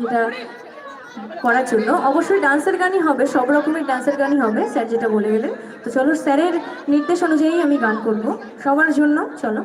যেটা করার জন্য। অবশ্যই ডান্সের গানই হবে, সব রকমের ডান্সের গানই হবে, স্যার যেটা বলে গেলেন। তো চলো, স্যারের নির্দেশ অনুযায়ী আমি গান করব। সবার জন্য, চলো।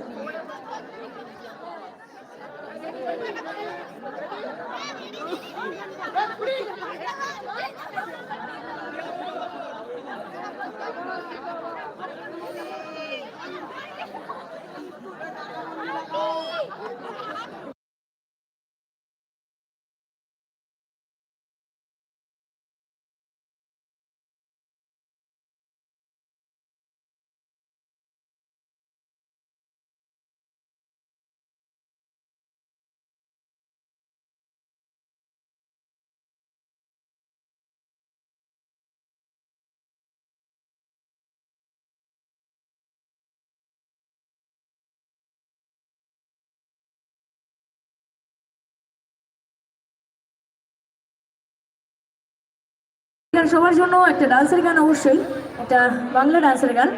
গান সবার জন্য একটা ডান্সের গান অবশ্যই একটা বাংলা ডান্সের গান।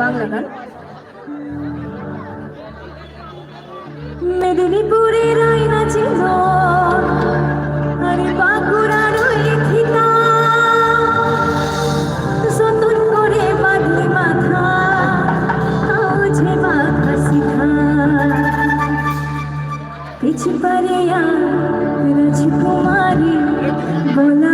বাংলা গান। মেদিনীপুরের আয়না ছিল। আরে বাঁকুড়ার খিতা নতুন করে বাঁধলি মাথা যে মাথা সিধা। পিছ পারে রাজকুমারী বলা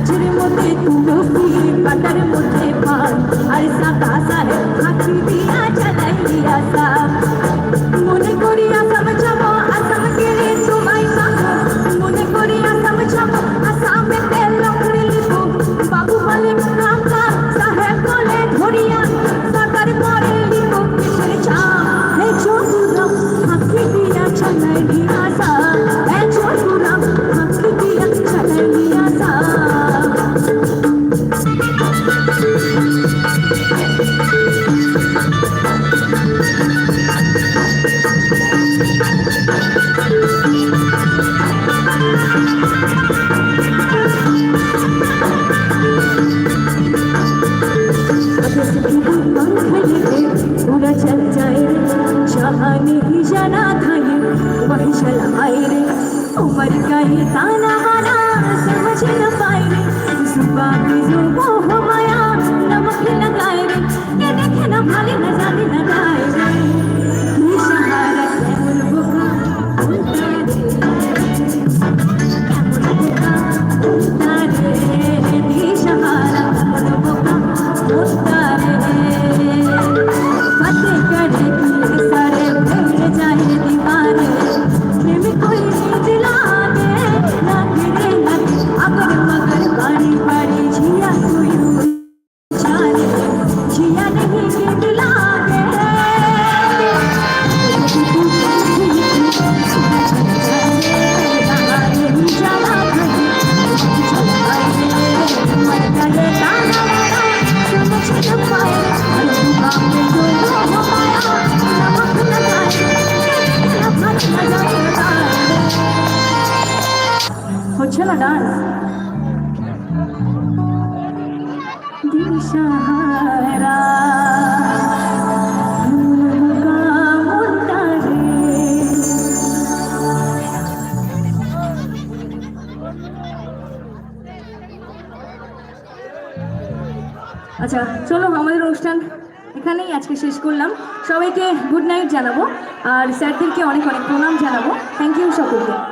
গাছের মধ্যে তুলসী পাতার মধ্যে পান আর সাকা उमर का ये ताना समझ न पाई सुबह की जो वो हो আচ্ছা চলো আমাদের অনুষ্ঠান এখানেই আজকে শেষ করলাম। সবাইকে গুড নাইট জানাব, আর স্যারদেরকে অনেক অনেক প্রণাম জানাব। থ্যাংক ইউ সকলকে।